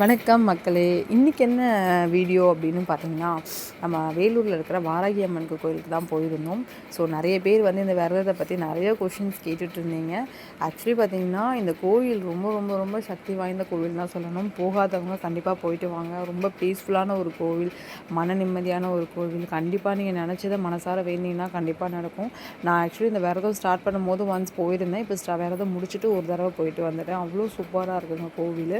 வணக்கம் மக்களே. இன்றைக்கி என்ன வீடியோ அப்படின்னு பார்த்தீங்கன்னா நம்ம வேலூரில் இருக்கிற வாராகி அம்மனுக்கு கோயிலுக்கு தான் போயிருந்தோம். ஸோ நிறைய பேர் வந்து இந்த விரதத்தை பற்றி நிறைய கொஷின்ஸ் கேட்டுட்டு இருந்தீங்க. ஆக்சுவலி பார்த்தீங்கன்னா இந்த கோயில் ரொம்ப ரொம்ப ரொம்ப சக்தி வாய்ந்த கோவில் தான் சொல்லணும். போகாதவங்க கண்டிப்பாக போயிட்டு வாங்க. ரொம்ப பீஸ்ஃபுல்லான ஒரு கோவில் மன நிம்மதியான ஒரு கோவில். கண்டிப்பாக நீங்கள் நினச்சதை மனசார வேண்டிங்கன்னா கண்டிப்பாக நடக்கும். நான் ஆக்சுவலி இந்த விரதம் ஸ்டார்ட் பண்ணும்போது ஒன்ஸ் போயிருந்தேன். இப்போ ஸ்டா விரதம் முடிச்சுட்டு ஒரு தடவை போயிட்டு வந்துட்டேன். அவ்வளோ சூப்பராக இருக்குங்க கோவில்.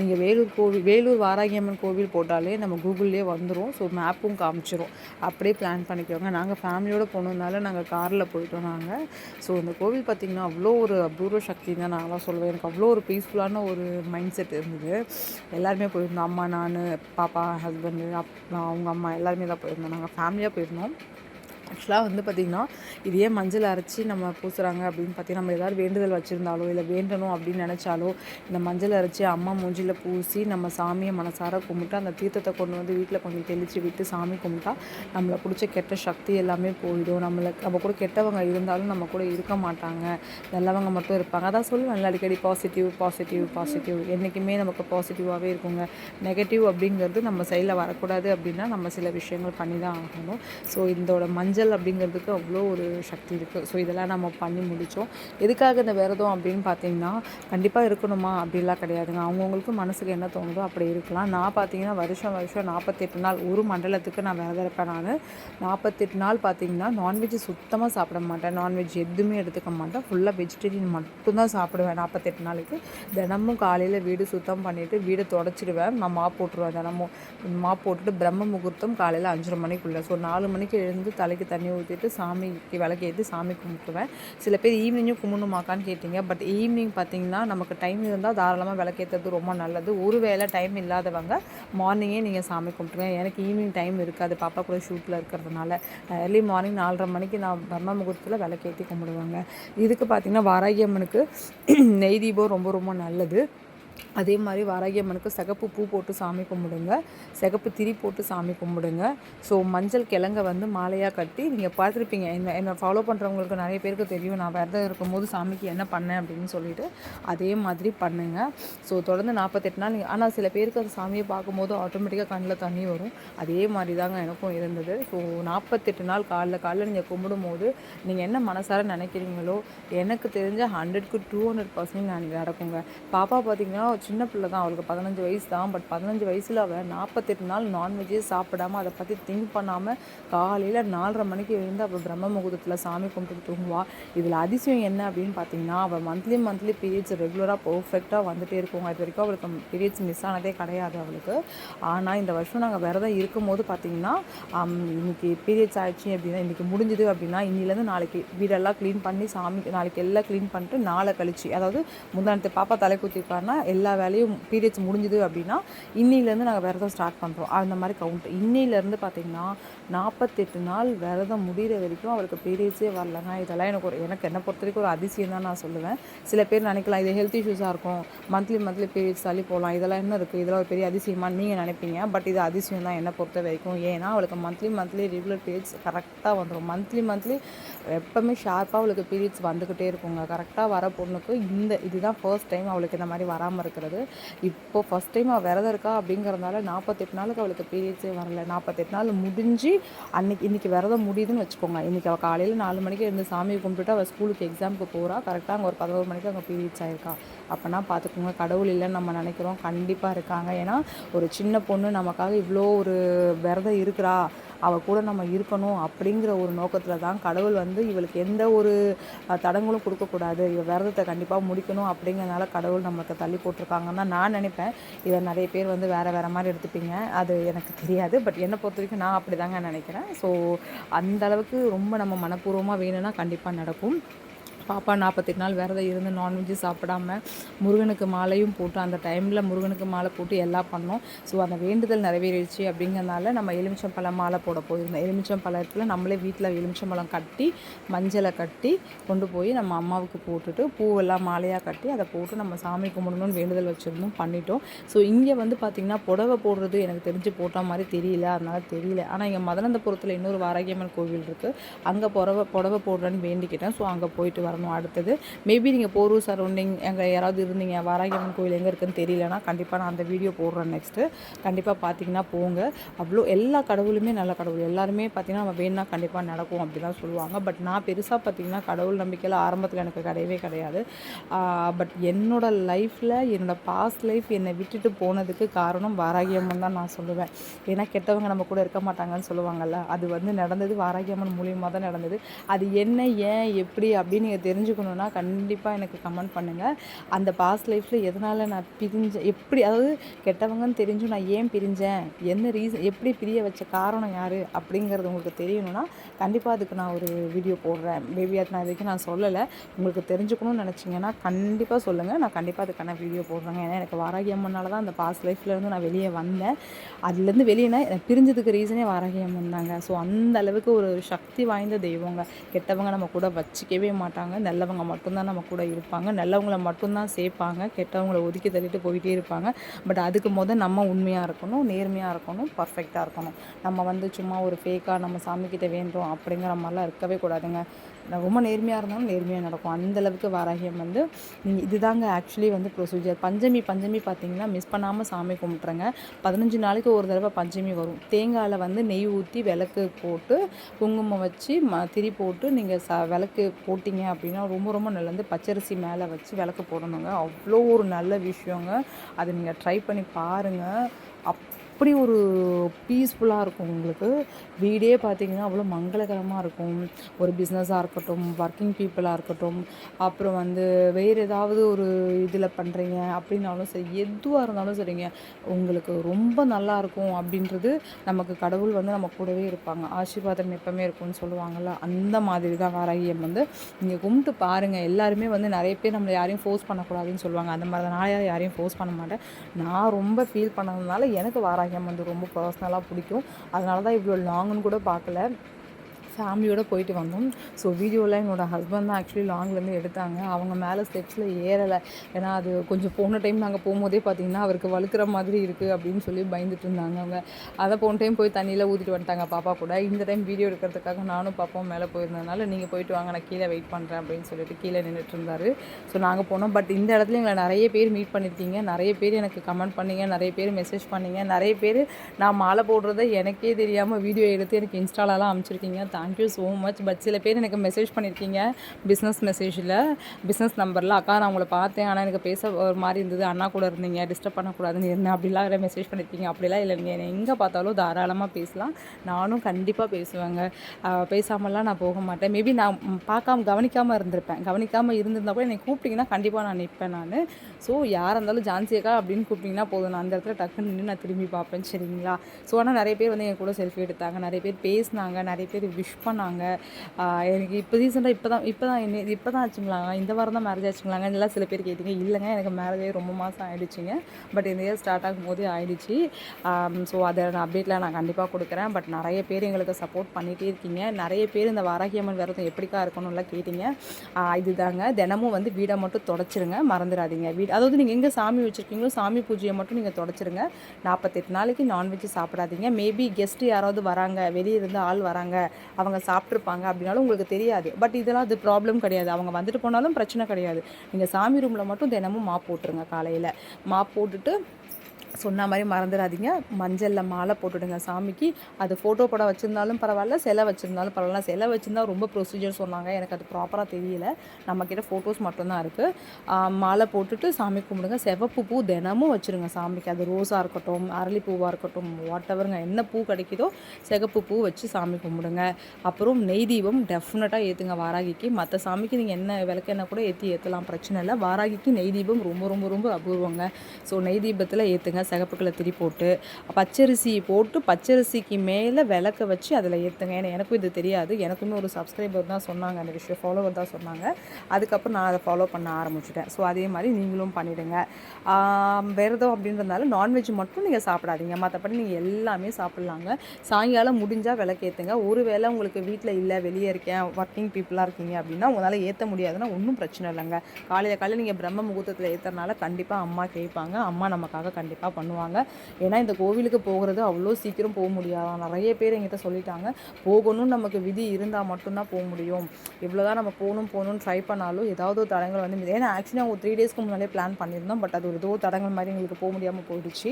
நீங்கள் வேலூர் கோவில் வேலூர் வாராகியம்மன் கோவில் போட்டாலே நம்ம கூகுள்லேயே வந்துடும் ஸோ மேப்பும் காமிச்சிரும். அப்படியே பிளான் பண்ணிக்கோங்க. நாங்கள் ஃபேமிலியோடு போனதுனால நாங்கள் காரில் போயிட்டோம் நாங்கள் ஸோ இந்த கோவில் பார்த்திங்கன்னா அவ்வளோ ஒரு அபூர்வ சக்தி தான் நான்லாம் சொல்லுவேன். எனக்கு அவ்வளோ ஒரு பீஸ்ஃபுல்லான ஒரு மைண்ட் செட் இருந்தது. எல்லாருமே போயிருந்தோம். அம்மா நான் பாப்பா ஹஸ்பண்டு அப் அவங்க அம்மா எல்லாருமே தான் போயிருந்தோம். நாங்கள் ஃபேமிலியாக போயிருந்தோம். ஆக்சுவலாக வந்து பார்த்திங்கன்னா இதே மஞ்சள் அரைச்சி நம்ம பூசுகிறாங்க அப்படின்னு பார்த்தீங்கன்னா நம்ம ஏதாவது வேண்டுதல் வச்சுருந்தாலோ இல்லை வேண்டணும் அப்படின்னு நினச்சாலோ இந்த மஞ்சள் அரைச்சி அம்மா மூஞ்சியில் பூசி நம்ம சாமியை மனசார கும்பிட்டு அந்த தீர்த்தத்தை கொண்டு வந்து வீட்டில் கொஞ்சம் தெளித்து விட்டு சாமி கும்பிட்டா நம்மளை பிடிச்ச கெட்ட சக்தி எல்லாமே போயிடும். நம்மளை நம்ம கூட கெட்டவங்க இருந்தாலும் நம்ம கூட இருக்க மாட்டாங்க. நல்லவங்க மட்டும் இருப்பாங்க. அதான் சொல்லுவேன் அடிக்கடி பாசிட்டிவ் பாசிட்டிவ் பாசிட்டிவ் என்றைக்குமே நமக்கு பாசிட்டிவாகவே இருக்குங்க. நெகட்டிவ் அப்படிங்கிறது நம்ம சைடில் வரக்கூடாது அப்படின்னா நம்ம சில விஷயங்கள் பண்ணி தான் ஆகணும். ஸோ இதோட மஞ்சள் மஞ்சள் அப்படிங்கிறதுக்கு அவ்வளோ ஒரு சக்தி இருக்குது ஸோ இதெல்லாம் நம்ம பண்ணி முடித்தோம் எதுக்காக இந்த விரதம் அப்படின்னு பார்த்தீங்கன்னா கண்டிப்பாக இருக்கணுமா? அப்படிலாம் கிடையாதுங்க. அவங்கவுங்களுக்கு மனசுக்கு என்ன தோணுதோ அப்படி இருக்கலாம். நான் பார்த்தீங்கன்னா வருஷம் வருஷம் நாற்பத்தெட்டு நாள் ஒரு மண்டலத்துக்கு நான் விரதம் இருப்பேன் நான். நாற்பத்தெட்டு நாள் பார்த்தீங்கன்னா நான்வெஜ் சுத்தமாக சாப்பிட மாட்டேன். நான்வெஜ் எதுவுமே எடுத்துக்க மாட்டேன். ஃபுல்லாக வெஜிடேரியன் மட்டும்தான் சாப்பிடுவேன் நாற்பத்தெட்டு நாளைக்கு. தினமும் காலையில் வீடு சுத்தம் பண்ணிவிட்டு வீடை தொடச்சிடுவேன். நான் மாப் போட்டுருவேன் தினமும். மாப் போட்டுட்டு பிரம்ம முகூர்த்தம் காலையில் அஞ்சரை மணிக்குள்ளே. ஸோ நாலு மணிக்கு எழுந்து தலைக்கு தண்ணி ஊற்றிட்டு சாமிக்கு விளக்கேற்றி சாமி கும்பிடுவேன் சில பேர் ஈவினிங்கும் கும்பிடணுமாக்கான்னு கேட்டிங்க. பட் ஈவினிங் பார்த்தீங்கன்னா நமக்கு டைம் இருந்தால் தாராளமாக விளக்கேற்றுறது ரொம்ப நல்லது. ஒரு வேளை டைம் இல்லாதவங்க மார்னிங்கே நீங்கள் சாமி கும்பிட்டுங்க எனக்கு ஈவினிங் டைம் இருக்காது. பாப்பா கூட ஷூட்டில் இருக்கிறதுனால. ஏர்லி மார்னிங் நாலரை மணிக்கு நான் பிரம்ம முகூர்த்தத்தில் விளக்கேற்றி கும்பிடுவாங்க. இதுக்கு பார்த்தீங்கன்னா வாராகியம்மனுக்கு நெய் தீபம் ரொம்ப ரொம்ப நல்லது. அதே மாதிரி வாராகி அம்மனுக்கு சிகப்பு பூ போட்டு சாமி கும்பிடுங்க. சிகப்பு திரி போட்டு சாமி கும்பிடுங்க. ஸோ மஞ்சள் கிழங்க வந்து மாலையாக கட்டி நீங்கள் பார்த்துருப்பீங்க. என்ன என்னை ஃபாலோ பண்ணுறவங்களுக்கு நிறைய பேருக்கு தெரியும். நான் விரதம் இருக்கும்போது சாமிக்கு என்ன பண்ணேன் அப்படின்னு சொல்லிட்டு அதே மாதிரி பண்ணுங்கள் ஸோ தொடர்ந்து நாற்பத்தெட்டு நாள் நீங்கள் ஆனால் சில பேருக்கு அந்த சாமியை பார்க்கும்போது ஆட்டோமேட்டிக்காக கண்ணில் தண்ணி வரும். அதே மாதிரி தாங்க எனக்கும் இருந்தது. ஸோ நாற்பத்தெட்டு நாள் காலைல காலைல நீங்கள் கும்பிடும்போது நீங்கள் என்ன மனசார நினைக்கிறீங்களோ எனக்கு தெரிஞ்ச ஹண்ட்ரட்க்கு டூ ஹண்ட்ரட் பர்சன்ட் நான் நடக்குங்க. பாப்பா பார்த்தீங்கன்னா சின்ன பிள்ளை தான். அவளுக்கு பதினஞ்சு வயசு தான். பட் பதினஞ்சு வயசில் அவள் நாற்பத்தெட்டு நாள் நான்வெஜ்ஜே சாப்பிடாம அதை பற்றி திங்க் பண்ணாமல் காலையில் நாலரை மணிக்கு எழுந்து அவள் பிரம்ம முகூர்த்தத்தில் சாமி கும்பிட்டு தூங்குவாள் இதில் அதிசயம் என்ன அப்படின்னு பார்த்தீங்கன்னா அவள் மந்த்லி மந்த்லி பீரியட்ஸ் ரெகுலராக பர்ஃபெக்டாக வந்துட்டே இருக்கும். இது வரைக்கும் அவளுக்கு பீரியட்ஸ் மிஸ் ஆனதே கிடையாது அவளுக்கு. ஆனால் இந்த வருஷம் நாங்கள் விரதம் இருக்கும்போது பார்த்தீங்கன்னா இன்னைக்கு பீரியட்ஸ் ஆயிடுச்சு அப்படின்னா இன்றைக்கி முடிஞ்சது அப்படின்னா இன்னிலேருந்து நாளைக்கு வீடெல்லாம் க்ளீன் பண்ணி சாமி நாளைக்கு எல்லாம் க்ளீன் பண்ணிட்டு நாளை கழிச்சு அதாவது முந்தானத்து பாப்பா தலை குத்திருக்காருன்னா எல்லா வேலையும் பீரியட்ஸ் முடிஞ்சுது அப்படின்னா இன்னிலேருந்து நாங்கள் விரதம் ஸ்டார்ட் பண்ணுறோம் அந்த மாதிரி கவுண்ட் இன்னிலேருந்து பார்த்தீங்கன்னா நாற்பத்தெட்டு நாள் விரதம் முடிகிற வரைக்கும் அவளுக்கு பீரியட்ஸே வரலங்க இதெல்லாம் எனக்கு ஒரு எனக்கு என்னை பொறுத்த வரைக்கும் ஒரு அதிசயம் தான் நான் சொல்லுவேன். சில பேர் நினைக்கலாம் இது ஹெல்த் இஷ்யூஸாக இருக்கும். மந்த்லி மந்த்லி பீரியட்ஸ் தள்ளி போகலாம் இதெல்லாம் என்ன இருக்குது இதெல்லாம் ஒரு பெரிய அதிசயமானு நீங்கள் நினைப்பீங்க. பட் இது அதிசயம் தான் என்னை பொறுத்த வரைக்கும். ஏன்னா அவளுக்கு மந்த்லி மந்த்லி ரெகுலர் பீரியட்ஸ் கரெக்டாக வந்துடும் மந்த்லி மந்த்லி எப்போவுமே ஷார்ப்பாக அவளுக்கு பீரியட்ஸ் வந்துக்கிட்டே இருக்குங்க. கரெக்டாக வர பொண்ணுக்கு இந்த இதுதான் ஃபர்ஸ்ட் டைம் அவளுக்கு இந்த மாதிரி வராமல் இருக்கிறது இப்போது ஃபஸ்ட் டைம் அவள் விரதம் இருக்கா அப்படிங்கிறதுனால நாற்பத்தெட்டு நாளுக்கு அவளுக்கு பீரியட்ஸே வரல. நாற்பத்தெட்டு நாள் முடிஞ்சு அன்னைக்கு இன்றைக்கி விரதம் முடியுதுன்னு வச்சுக்கோங்க. இன்றைக்கி அவள் காலையில் நாலு மணிக்கு இருந்து சாமியை கும்பிட்டுட்டு அவள் ஸ்கூலுக்கு எக்ஸாமுக்கு போகிறா கரெக்டாக அங்கே ஒரு பதினோரு மணிக்கு அங்கே பீரியட்ஸ் ஆயிருக்கா. அப்போனா பார்த்துக்கோங்க கடவுள் இல்லைன்னு நம்ம நினைக்கிறோம். கண்டிப்பாக இருக்காங்க. ஏன்னா ஒரு சின்ன பொண்ணு நமக்காக இவ்வளோ ஒரு விரதம் இருக்கிறா. அவள் கூட நம்ம இருக்கணும் அப்படிங்கிற ஒரு நோக்கத்தில் தான் கடவுள் வந்து இவளுக்கு எந்த ஒரு தடங்களும் கொடுக்கக்கூடாது. இவள் விரதத்தை கண்டிப்பாக முடிக்கணும் அப்படிங்கிறனால கடவுள் நம்மளுக்கு தள்ளி போட்டிருக்காங்கன்னு தான் நான் நினைப்பேன். இதை நிறைய பேர் வந்து வேறு வேறு மாதிரி எடுத்துப்பீங்க. அது எனக்கு தெரியாது. பட் என்னை பொறுத்த வரைக்கும் நான் அப்படி தாங்க நினைக்கிறேன். ஸோ அந்த அளவுக்கு ரொம்ப நம்ம மனப்பூர்வமாக வேணும்னா கண்டிப்பாக நடக்கும். பாப்பா நாற்பத்தெட்டு நாள் விரதம் இருந்து நான்வெஜ்ஜு சாப்பிடாம முருகனுக்கு மாலையும் போட்டு அந்த டைமில் முருகனுக்கு மாலை போட்டு எல்லாம் பண்ணோம். ஸோ அந்த வேண்டுதல் நிறைவேறிடுச்சு அப்படிங்கிறனால நம்ம எலுமிச்சம்பழம் மாலை போட போயிருந்தோம். எலுமிச்சம்பழத்தில் நம்மளே வீட்டில் எலுமிச்சம்பழம் கட்டி மஞ்சளை கட்டி கொண்டு போய் நம்ம அம்மாவுக்கு போட்டுட்டு பூவெல்லாம் மாலையாக கட்டி அதை போட்டு நம்ம சாமி கும்பிடணும்னு வேண்டுதல் வச்சுருந்தோம் பண்ணிட்டோம். ஸோ இங்கே வந்து பார்த்திங்கன்னா புடவை போடுறது எனக்கு தெரிஞ்சு போட்ட மாதிரி தெரியல. அதனால் தெரியல. ஆனால் இங்கே மதனந்தபுரத்தில் இன்னொரு வாராகியம்மன் கோவில் இருக்குது அங்கே புடவை புடவை போடுறேன்னு வேண்டிக்கிட்டேன். ஸோ அங்கே போயிட்டு வரேன். வரணும் அடுத்தது. மேபி நீங்கள் போரூர் சரௌண்டிங் எங்கே யாராவது இருந்தீங்க வாராகி அம்மன் கோயில் எங்கே இருக்குன்னு தெரியலனா கண்டிப்பாக நான் அந்த வீடியோ போடுறேன் நெக்ஸ்ட்டு கண்டிப்பாக பார்த்தீங்கன்னா போங்க. அவ்வளோ எல்லா கடவுளுமே நல்ல கடவுள். எல்லாருமே பார்த்தீங்கன்னா நம்ம வேணும்னா கண்டிப்பாக நடக்கும் அப்படிலாம் சொல்லுவாங்க. பட் நான் பெருசாக பார்த்தீங்கன்னா கடவுள் நம்பிக்கையில் ஆரம்பத்தில் எனக்கு கிடையவே கிடையாது. பட் என்னோடய லைஃப்பில் என்னோடய பாஸ்ட் லைஃப் என்னை விட்டுட்டு போனதுக்கு காரணம் வாராகி அம்மன் தான் நான் சொல்லுவேன். ஏன்னா கெட்டவங்க நம்ம கூட இருக்க மாட்டாங்கன்னு சொல்லுவாங்கல்ல. அது வந்து நடந்தது வாராகி அம்மன் மூலியமாக தான் நடந்தது. அது என்ன ஏன் எப்படி அப்படின்னு தெரிஞ்சுக்கணுன்னா கண்டிப்பாக எனக்கு கமெண்ட் பண்ணுங்கள் அந்த பாஸ்ட் லைஃப்பில் எதனால் நான் பிரிஞ்சேன் எப்படி அதாவது கெட்டவங்கன்னு தெரிஞ்சும் நான் ஏன் பிரிஞ்சேன்? என்ன ரீசன் எப்படி பிரிய வச்ச காரணம் யார்? அப்படிங்கிறது உங்களுக்கு தெரியணும்னா கண்டிப்பாக அதுக்கு நான் ஒரு வீடியோ போடுறேன். மேபி அது நான் இதுக்கு நான் சொல்லலை. உங்களுக்கு தெரிஞ்சுக்கணும்னு நினச்சிங்கன்னா கண்டிப்பாக சொல்லுங்கள் நான் கண்டிப்பாக அதுக்கான வீடியோ போடுறேங்க. ஏன்னா எனக்கு வாராகி அம்மனால தான் அந்த பாஸ்ட் லைஃப்லேருந்து நான் வெளியே வந்தேன். அதுலேருந்து வெளியேனா எனக்கு பிரிஞ்சதுக்கு ரீசனே வாராகி அம்மன் தாங்க. ஸோ அந்த அளவுக்கு ஒரு சக்தி வாய்ந்த தெய்வங்க. கெட்டவங்க நம்ம கூட வச்சிக்கவே மாட்டாங்க. நல்லவங்க மட்டும்தான் நம்ம கூட இருப்பாங்க. நல்லவங்கள மட்டும்தான் சேர்ப்பாங்க. கெட்டவங்கள ஒதுக்கி தள்ளிட்டு போயிட்டே இருப்பாங்க. பட் அதுக்கு முதல் நம்ம உண்மையாக இருக்கணும் நேர்மையாக இருக்கணும் பர்ஃபெக்டாக இருக்கணும். நம்ம வந்து சும்மா ஒரு ஃபேக்காக நம்ம சாமிக்கிட்ட வேண்டும் அப்படிங்கிற மாதிரிலாம் இருக்கவே கூடாதுங்க. ரொம்ப நேர்மையாக இருந்தாலும் நேர்மையாக நடக்கும். அந்தளவுக்கு வாராகியம் வந்து நீங்கள் இதுதாங்க ஆக்சுவலி வந்து ப்ரொசீஜர் பஞ்சமி பஞ்சமி பார்த்தீங்கன்னா மிஸ் பண்ணாமல் சாமி கும்பிட்றங்க பதினஞ்சு நாளைக்கு ஒரு தடவை பஞ்சமி வரும். தேங்காயில் வந்து நெய் ஊற்றி விளக்கு போட்டு குங்குமம் வச்சு ம திரி போட்டு நீங்கள் ச விளக்கு போட்டிங்க அப்படின்னா ரொம்ப ரொம்ப நல்லது. பச்சரிசி மேலே வச்சு விளக்கு போடணுங்க. அவ்வளோ ஒரு நல்ல விஷயங்க. அதை நீங்கள் ட்ரை பண்ணி பாருங்கள் அப் அப்படி ஒரு பீஸ்ஃபுல்லாக இருக்கும் உங்களுக்கு? வீடே பார்த்திங்கன்னா அவ்வளோ மங்களகரமாக இருக்கும். ஒரு பிஸ்னஸாக இருக்கட்டும் ஒர்க்கிங் பீப்புளாக இருக்கட்டும். அப்புறம் வந்து வேறு ஏதாவது ஒரு இதில் பண்ணுறீங்க அப்படின்னாலும் சரி எதுவாக இருந்தாலும் சரிங்க. உங்களுக்கு ரொம்ப நல்லா இருக்கும் அப்படின்றது நமக்கு கடவுள் வந்து நம்ம கூடவே இருப்பாங்க. ஆசீர்வாதம் எப்பவுமே இருக்கும்னு சொல்லுவாங்கள்ல அந்த மாதிரி தான் வாராகியம் வந்து நீங்கள் கும்பிட்டு பாருங்கள் எல்லாருமே வந்து நிறைய பேர் நம்மளை யாரையும் ஃபோர்ஸ் பண்ணக்கூடாதுன்னு சொல்லுவாங்க. அந்த மாதிரி தான் நான் யாரையும் ஃபோர்ஸ் பண்ண மாட்டேன். நான் ரொம்ப ஃபீல் பண்ணதுனால எனக்கு வாராகி ராகியம் வந்து ரொம்ப பர்சனலாக பிடிக்கும். அதனால தான் இவ்வளோ லாங்குன்னு கூட பார்க்கல. ஃபேமிலியோடு போயிட்டு வந்தோம். ஸோ வீடியோவில் என்னோடய ஹஸ்பண்ட் தான் ஆக்சுவலி லாங்லேருந்து எடுத்தாங்க. அவங்க மேலே ஸ்டெப்ஸில் ஏறலை. ஏன்னா அது கொஞ்சம் போன டைம் நாங்கள் போகும்போதே பார்த்தீங்கன்னா அவருக்கு வழுக்கிற மாதிரி இருக்குது அப்படின்னு சொல்லி பயந்துட்டு இருந்தாங்க அவங்க. அதை போன டைம் போய் தண்ணியில் ஊற்றிட்டு வந்துட்டாங்க பாப்பா கூட. இந்த டைம் வீடியோ எடுக்கிறதுக்காக நானும் பாப்பாவும் மேலே போயிருந்ததுனால நீங்கள் போயிட்டு வாங்க நான் கீழே வெயிட் பண்ணுறேன் அப்படின்னு சொல்லிட்டு கீழே நின்றுட்டு இருந்தார். ஸோ நாங்கள் போனோம். பட் இந்த இடத்துல எங்களை நிறைய பேர் மீட் பண்ணியிருக்கீங்க நிறைய பேர் எனக்கு கமெண்ட் பண்ணீங்க. நிறைய பேர் மெசேஜ் பண்ணீங்க. நிறைய பேர் நான் மாலை போடுறத எனக்கே தெரியாமல் வீடியோ எடுத்து எனக்கு இன்ஸ்டாலெலாம் அமைச்சிருக்கீங்க thank you so much but சில பேர் எனக்கு மெசேஜ் பண்ணியிருக்கீங்க பிஸ்னஸ் மெசேஜில் பிஸ்னஸ் நம்பரில் அக்கா நான் உங்களை பார்த்தேன். ஆனால் எனக்கு பேச ஒரு மாதிரி இருந்தது. அண்ணா கூட இருந்தீங்க. டிஸ்டர்ப் பண்ணக்கூடாதுன்னு இருந்தேன் அப்படிலாம் வேறு மெசேஜ் பண்ணியிருக்கீங்க அப்படிலாம் இல்லை. நீங்கள் என்னை எங்கே பார்த்தாலும் தாராளமாக பேசலாம். நானும் கண்டிப்பாக பேசுவேங்க. பேசாமலாம் நான் போக மாட்டேன். மேபி நான் பார்க்காம கவனிக்காமல் இருந்திருப்பேன். கவனிக்காமல் இருந்திருந்தா கூட என்னை கூப்பிட்டிங்கன்னா கண்டிப்பாக நான் நிற்பேன் நான். ஸோ யாராக இருந்தாலும் ஜான்சியக்கா அப்படின்னு கூப்பிட்டிங்கன்னா போதும். நான் அந்த இடத்துல டக்குன்னு நின்று நான் திரும்பி பார்ப்பேன். சரிங்களா? ஸோ ஆனால் நிறைய பேர் வந்து என் கூட செல்ஃபி எடுத்தாங்க. நிறைய பேர் பேசினாங்க. நிறைய பேர் விஷ் பண்ணாங்க. எனக்கு இப்போ ரீசெண்டாக இப்போ தான் இப்போ தான் என்ன இப்போ தான் ஆச்சுங்களாங்க இந்த வாரம் தான் மேரேஜ் ஆச்சுங்களாங்க? இதெல்லாம் சில பேர் கேட்டிங்க. இல்லைங்க எனக்கு மேரேஜே ரொம்ப மாதம் ஆகிடுச்சிங்க பட் இந்த இயர் ஸ்டார்ட் ஆகும் போதே ஆகிடுச்சி ஸோ அதை நான் அப்டேட்டில் நான் கண்டிப்பாக கொடுக்குறேன். பட் நிறைய பேர் எங்களுக்கு சப்போர்ட் பண்ணிகிட்டே இருக்கீங்க. நிறைய பேர் இந்த வாராகியம்மன் விரதம் எப்படிக்கா இருக்கணும்லாம் கேட்டிங்க. இதுதாங்க. தினமும் வந்து வீடை மட்டும் தொடச்சிருங்க. மறந்துடாதீங்க. வீடு அதாவது நீங்கள் எங்கே சாமி வச்சுருக்கீங்களோ சாமி பூஜையை மட்டும் நீங்கள் தொடச்சிருங்க. நாற்பத்தெட்டு நாளைக்கு நான்வெஜ் சாப்பிடாதீங்க. மேபி கெஸ்ட்டு யாராவது வராங்க வெளியே இருந்து ஆள் வராங்க. அவங்க சாப்பிட்ருப்பாங்க அப்படின்னாலும் உங்களுக்கு தெரியாது. பட் இதெல்லாம் அது ப்ராப்ளம் கிடையாது. அவங்க வந்துட்டு போனாலும் பிரச்சனை கிடையாது. நீங்கள் சாமி ரூமில் மட்டும் தினமும் மாப் போட்டுருங்க காலையில். மாப் போட்டுட்டு சொன்ன மாதிரி மறந்துடாதீங்க. மஞ்சளில் மாலை போட்டுடுங்க சாமிக்கு. அது ஃபோட்டோ படம் வச்சுருந்தாலும் பரவாயில்ல சிலை வச்சுருந்தாலும் பரவாயில்ல. சிலை வச்சுருந்தா ரொம்ப ப்ரொசீஜர் சொன்னாங்க. எனக்கு அது ப்ராப்பராக தெரியல. நம்மக்கிட்ட ஃபோட்டோஸ் மட்டும்தான் இருக்குது மாலை போட்டுட்டு சாமி கும்பிடுங்க. சிவப்பு பூ தினமும் வச்சுருங்க சாமிக்கு. அது ரோஸாக இருக்கட்டும் அரளிப்பூவாக இருக்கட்டும் வாட் எவருங்க என்ன பூ கிடைக்குதோ சிகப்பு பூ வச்சு சாமி கும்பிடுங்க. அப்புறம் நெய் தீபம் டெஃபினட்டாக ஏற்றுங்க வாராகிக்கு. மற்ற சாமிக்கு நீங்கள் என்ன விளக்கெண்ணெய் கூட ஏற்றி ஏற்றலாம் பிரச்சனை இல்லை. வாராகிக்கு நெய் தீபம் ரொம்ப ரொம்ப ரொம்ப அபூர்வங்க. ஸோ நெய் தீபத்தில் ஏற்றுங்க சிகப்பு கலர் திரி போட்டு பச்சரிசி போட்டு பச்சரிசிக்கு மேலே விளக்க வச்சு அதில் ஏற்றுங்க ஏன்னா எனக்கும் இது தெரியாது. எனக்குமே ஒரு சப்ஸ்கிரைபர் தான் சொன்னாங்க. அந்த விஷயம் ஃபாலோவர் தான் சொன்னாங்க. அதுக்கப்புறம் நான் அதை ஃபாலோ பண்ண ஆரம்பிச்சிட்டேன். ஸோ அதே மாதிரி நீங்களும் பண்ணிவிடுங்க விரதம் அப்படின்றதுனால நான்வெஜ் மட்டும் நீங்கள் சாப்பிடாதீங்க. மற்றபடி நீங்கள் எல்லாமே சாப்பிட்லாங்க. சாயங்காலம் முடிஞ்சால் விளக்கேற்றுங்க ஒரு வேளை உங்களுக்கு வீட்டில் இல்லை வெளியே இருக்கேன் ஒர்க்கிங் பீப்புளாக இருக்கீங்க அப்படின்னா உங்களால் ஏற்ற முடியாதுன்னா ஒன்றும் பிரச்சனை இல்லைங்க. காலையில் காலையில் நீங்கள் பிரம்ம முகூர்த்தத்தில் ஏற்றுறதுனால கண்டிப்பாக அம்மா கேட்பாங்க அம்மா நமக்காக கண்டிப்பாக பண்ணுவாங்க. ஏன்னா இந்த கோவிலுக்கு போகிறது அவ்வளோ சீக்கிரம் போக முடியாதான் நிறைய பேர் எங்கிட்ட சொல்லிட்டாங்க. போகணும்னு நமக்கு விதி இருந்தால் மட்டும்தான் போக முடியும். இவ்வளோ தான் நம்ம போகணும் போகணும்னு ட்ரை பண்ணாலும் ஏதாவது ஒரு தடங்கள் வந்து ஏன்னா ஆக்சுவலி அவங்க த்ரீ டேஸ்க்கு முன்னாலே பிளான் பண்ணியிருந்தோம். பட் அது ஒரு ஏதோ தடங்கள் மாதிரி எங்களுக்கு போக முடியாமல் போயிடுச்சு.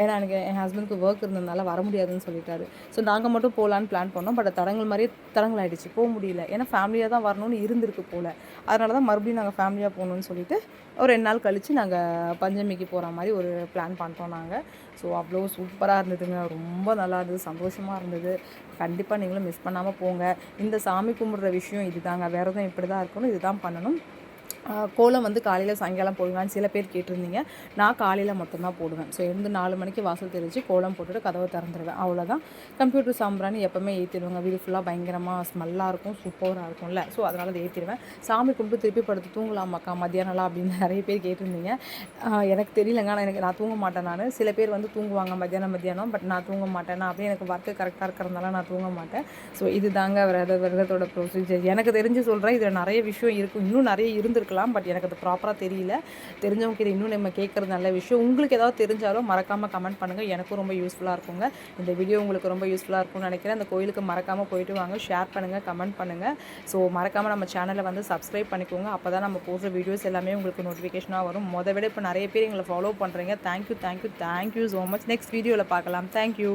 ஏன்னா எனக்கு என் ஹஸ்பண்ட்க்கு ஒர்க் இருந்ததுனால வர முடியாதுன்னு சொல்லிட்டாரு. ஸோ நாங்கள் மட்டும் போகலான்னு பிளான் பண்ணோம். பட் தடங்கள் மாதிரியே தடங்கள் ஆகிடுச்சு போக முடியல. ஏன்னா ஃபேமிலியாக தான் வரணும்னு இருந்திருக்கு போல். அதனால தான் மறுபடியும் நாங்கள் ஃபேமிலியாக போகணும்னு சொல்லிட்டு ஒரு ரெண்டு நாள் கழித்து நாங்கள் பஞ்சமிக்கு போகிற மாதிரி ஒரு பிளான் பண்ணிட்டோம் நாங்கள் ஸோ அவ்வளோ சூப்பராக இருந்ததுங்க. ரொம்ப நல்லா இருந்தது. சந்தோஷமாக இருந்தது. கண்டிப்பாக நீங்களும் மிஸ் பண்ணாமல் போங்க. இந்த சாமி கும்பிட்ற விஷயம் இதுதாங்க. வேறு எதுவும் இப்படி தான் இருக்கணும். இதுதான் பண்ணணும். கோலம் வந்து காலையில் சாயங்காலம் போடுவான்னு சில பேர் கேட்டிருந்தீங்க. நான் காலையில் மட்டும்தான் போடுவேன். ஸோ எழுந்து நாலு மணிக்கு வாசல் தெரிஞ்சு கோலம் போட்டுட்டு கதவை திறந்துடுவேன் அவ்வளோதான் கம்ப்யூட்டர் சாம்பிராணி எப்போவுமே ஏற்றிடுவாங்க வீடு ஃபுல்லாக பயங்கரமாக ஸ்மெல்லாக இருக்கும் சூப்பராக இருக்கும்ல. ஸோ அதனால் அதை ஏற்றிடுவேன் சாமி கும்பிட்டு திருப்பி படுத்து தூங்கலாமாக்கா மத்தியானம்லாம் அப்படின்னு நிறைய பேர் கேட்டிருந்தீங்க. எனக்கு தெரியலங்க. ஆனால் எனக்கு நான் தூங்க மாட்டேன் நான். சில பேர் வந்து தூங்குவாங்க மத்தியானம் மத்தியானம் பட் நான் தூங்க மாட்டேன். நான் அப்படியே எனக்கு ஒர்க்கு கரெக்டாக இருக்கிறதுனால நான் தூங்க மாட்டேன். ஸோ இது தாங்க விரத விரதத்தோட ப்ரொசீஜர் எனக்கு தெரிஞ்சு சொல்கிறேன் இதில் நிறைய விஷயம் இருக்கும். இன்னும் நிறைய இருந்திருக்கலாம். பட் எனக்கு அது ப்ராப்பராக தெரியல. தெரிஞ்சவங்க கிட்ட இன்னும் நம்ம கேட்குறது நல்ல விஷயம். உங்களுக்கு ஏதாவது தெரிஞ்சாலும் மறக்காமல் கமெண்ட் பண்ணுங்கள் எனக்கும் ரொம்ப யூஸ்ஃபுல்லாக இருக்குங்க. இந்த வீடியோ உங்களுக்கு ரொம்ப யூஸ்ஃபுல்லாக இருக்கும்னு நினைக்கிறேன். அந்த கோயிலுக்கு மறக்காமல் போயிட்டு வாங்க. ஷேர் பண்ணுங்கள் கமெண்ட் பண்ணுங்கள் ஸோ மறக்காமல் நம்ம சேனலை வந்து சப்ஸ்கிரைப் பண்ணிக்கோங்க. அப்போ தான் நம்ம போடுற வீடியோஸ் எல்லாமே உங்களுக்கு நோட்டிஃபிகேஷனாக வரும். மொதல் விட இப்போ நிறைய பேர் எங்களை ஃபாலோ பண்ணுறீங்க thank you thank you thank you so much next வீடியோவில் பார்க்கலாம். Thank you